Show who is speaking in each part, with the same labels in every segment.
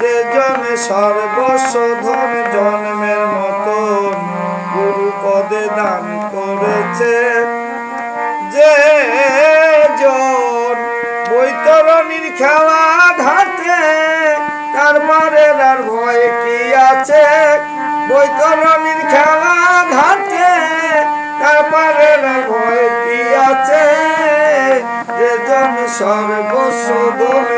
Speaker 1: যে জন সর্বস্ব ধন জন্মের মতন গুরু পদে দান করেছে। যে জন বৈতরণীর খেলা ঘাটে, তার মারের আর ভয় কি আছে? বৈতরণীর খেলা ঘাটে, তার মারের আর ভয় কি আছে? যে জন সর্বশোধন জন্মের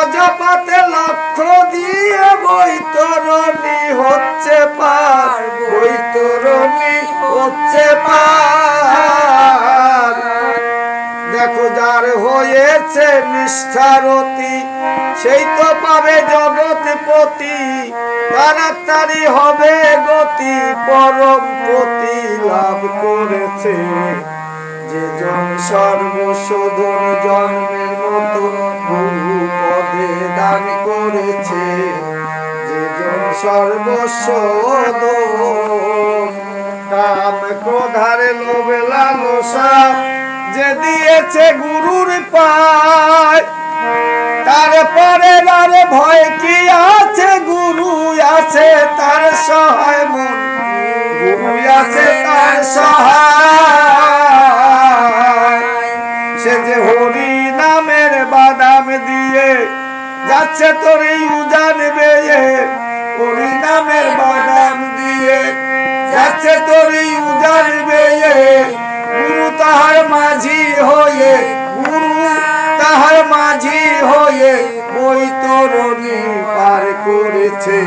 Speaker 1: অজপাতে লক্ষ্য দিয়ে বৈতরণী হচ্ছে পার। বৈতরণী হচ্ছে পার। দেখো যার হয়েছে নিষ্ঠারতি সেই তো পাবে জগৎপতি। তাড়াতাড়ি হবে গতি, পরম পতি লাভ করেছে। যে জন সর্বশোধন জন্মের মতো সর্বশোধন কাম ক্রোধারে লোভে লালসা যে দিয়েছে গুরুর পায়। তারপরে আর ভয় কি আছে? গুরু আছে তার সহায় মন। গুরু আছে তার সহায়। সে যে হরি নামের বাদাম দিয়ে যাচ্ছে তোর এই উজান বেয়ে। যাচ্ছে তোর উজান বেয়ে। গুরু তাহার মাঝি হয়ে, গুরু তাহার মাঝি হয়ে বৈতরণী পার করেছে।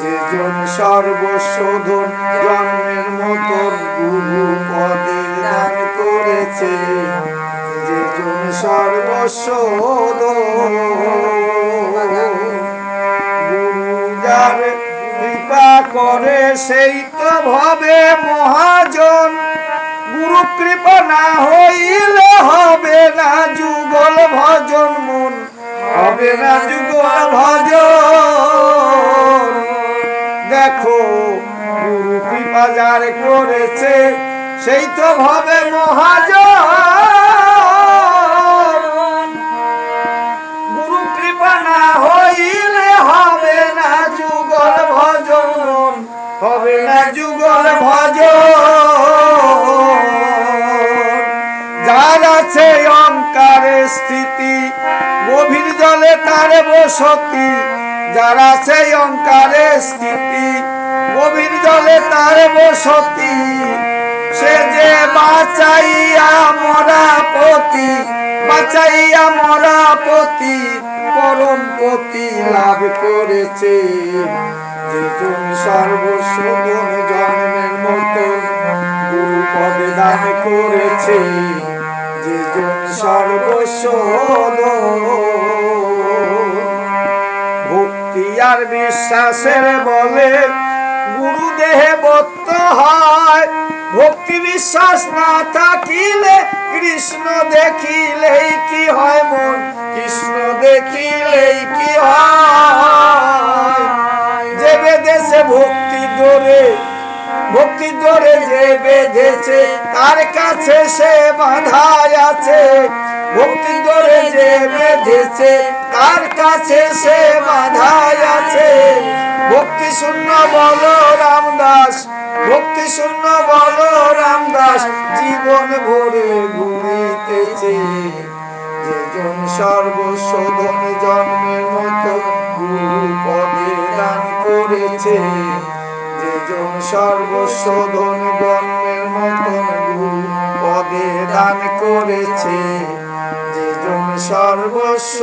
Speaker 1: যেজন সর্বশোধন জন্মের মতন গুরু পদে দান করেছে। যেজন সর্বশোধন গুরু যার কৃপা করে সেই ভবে মহাজন। গুরু কৃপা না হইলে হবে না যুগল ভজন মন। হবে না যুগল ভজন। দেখো, গুরু কৃপা যার করেছে, সেই তো ভবে মহাজন। হবে না যুগল যার আছে অঙ্কারে স্থিতি, গভীর জলে তার বসতি। যার আছে অঙ্কারে স্থিতি, গভীর জলে তার বসতি। সে যে বাঁচাইয়া মরা পতি, বাঁচাইয়া মরা পতি, পরম পতি লাভ করেছে। যে তুমি জন্মের মতো গুরু পদে দান করেছে। যে জন সর্বশোধন ভক্তি আর বিশ্বাসের বলে গুরু দেহে বত্ত হয়। ভক্তি বিশ্বাস না থাকিলে কৃষ্ণ দেখিলেই কি হয় মন? কৃষ্ণ দেখিলেই কি হয়? ভক্তি ধরে যে বেঁধেছে, তার কাছে সে বাধায় আছে। ভক্তি ধরে যে বেঁধেছে, তার কাছে সে বাধায় আছে। ভক্তি শূন্য বলো রামদাস ভক্তি শূন্য বলো রামদাস জীবন ভরে ঘুরিতেছে। যে জন সর্বশোধন জন্মের মতো গুরু পদে দান করেছে। যে সর্বস্ব সর্বশোধন বর্ণের মতন গুণ পদে দান করেছে। যে সর্বস্ব সর্বশোধন